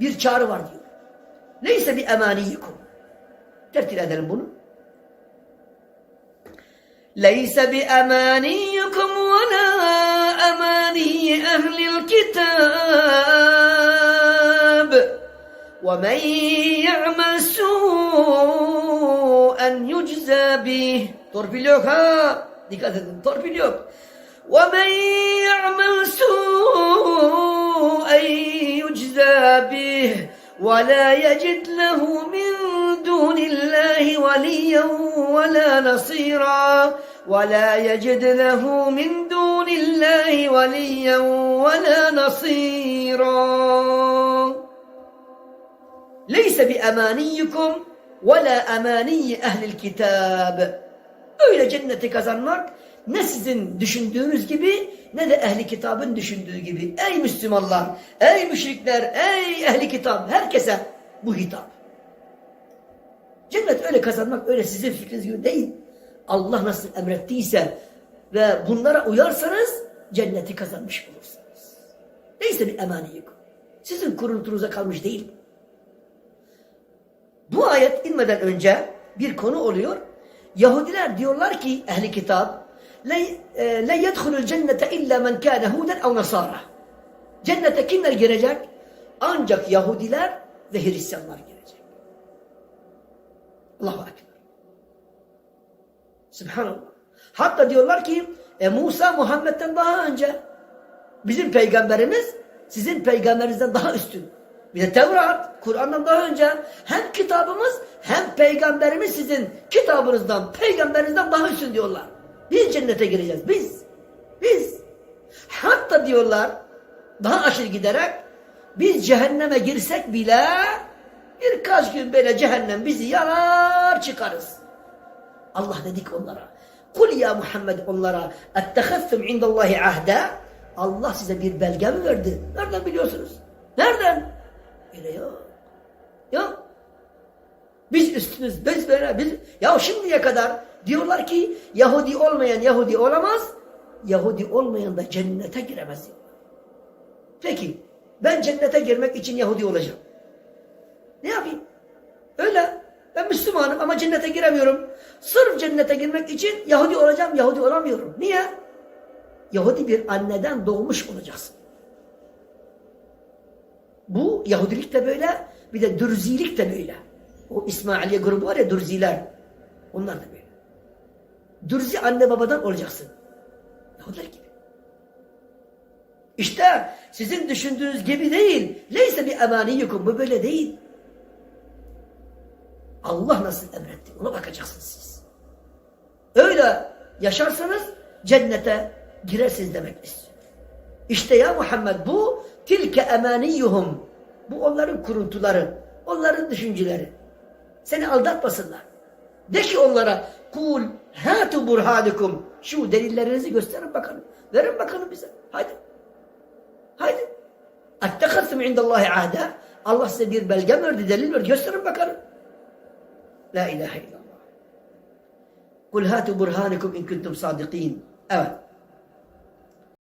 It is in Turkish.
bir çağrı var diyor. Neyse bir emaniyikum. Tertil edelim bunu. Leyse bi emaniyikum ve la emaniyi ehlil kitab. Ve men ya'mel su'en yücze bih. Torpil yok ha. Dikkat edin torpil yok. Ve men ya'mel su'en به ولا يجد له من دون الله وليا ولا نصيرا ولا يجد له من دون الله وليا ولا نصيرا. ليس بأمانيكم ولا أماني أهل الكتاب. Öyle cenneti kazanmak ne sizin düşündüğünüz gibi ne de ehli kitabın düşündüğü gibi. Ey Müslümanlar, ey müşrikler, ey ehli kitap, herkese bu hitap. Cennet öyle kazanmak öyle sizin fikriniz gibi değil. Allah nasıl emrettiyse ve bunlara uyarsanız cenneti kazanmış olursunuz. Neyse bir emaniyikum. Sizin kuruntunuza kalmış değil. Bu ayet inmeden önce bir konu oluyor. Yahudiler diyorlar ki ehli kitap la yedhulul cennete illa men kana huden ev nasara. Cennete kimler girecek? Ancak Yahudiler ve Hristiyanlar girecek. Allahu Ekber. Subhanallah. Hatta diyorlar ki e, Musa Muhammed'den daha önce bizim peygamberimiz sizin peygamberinizden daha üstün. Bir de Tevrat, Kur'an'dan daha önce hem kitabımız hem peygamberimiz sizin kitabınızdan, peygamberinizden daha üstün diyorlar. Biz cennete gireceğiz. Biz. Biz. Hatta diyorlar daha aşırı giderek biz cehenneme girsek bile birkaç gün böyle cehennem bizi yarar çıkarız. Allah dedik onlara. Kul ya Muhammed onlara ettehazzum indallahi ahda Allah size bir belge mi verdi? Nereden biliyorsunuz? Nereden? Öyle yok. Yok. Biz üstünüz, biz böyle, biz... Ya şimdiye kadar diyorlar ki Yahudi olmayan Yahudi olamaz, Yahudi olmayan da cennete giremez. Peki, ben cennete girmek için Yahudi olacağım. Ne yapayım? Öyle. Ben Müslümanım ama cennete giremiyorum. Sırf cennete girmek için Yahudi olacağım, Yahudi olamıyorum. Niye? Yahudi bir anneden doğmuş olacaksın. Bu Yahudilik de böyle, bir de Dürzilik de böyle. O İsmailiye grubu var ya Dürziler. Onlar da böyle. Dürzi anne babadan olacaksın. Yahudiler gibi. İşte sizin düşündüğünüz gibi değil. Leyse bir emaniyukum. Bu böyle değil. Allah nasıl emretti? Ona bakacaksınız siz. Öyle yaşarsanız cennete girersiniz demek istiyor. İşte ya Muhammed bu tilke emaniyuhum. Bu onların kuruntuları, onların düşünceleri. Seni aldatmasınlar. De ki onlara kul hatu burhanikum. Şu delillerinizi gösterin bakalım. Verin bakalım bize. Haydi. Haydi. Ettekhasım indallahi ahda. Allah size bir belge verdi, delil verdi. Gösterin bakalım. La ilahe illallah. Kul hatu burhanikum in kuntum sadiqin. Evet.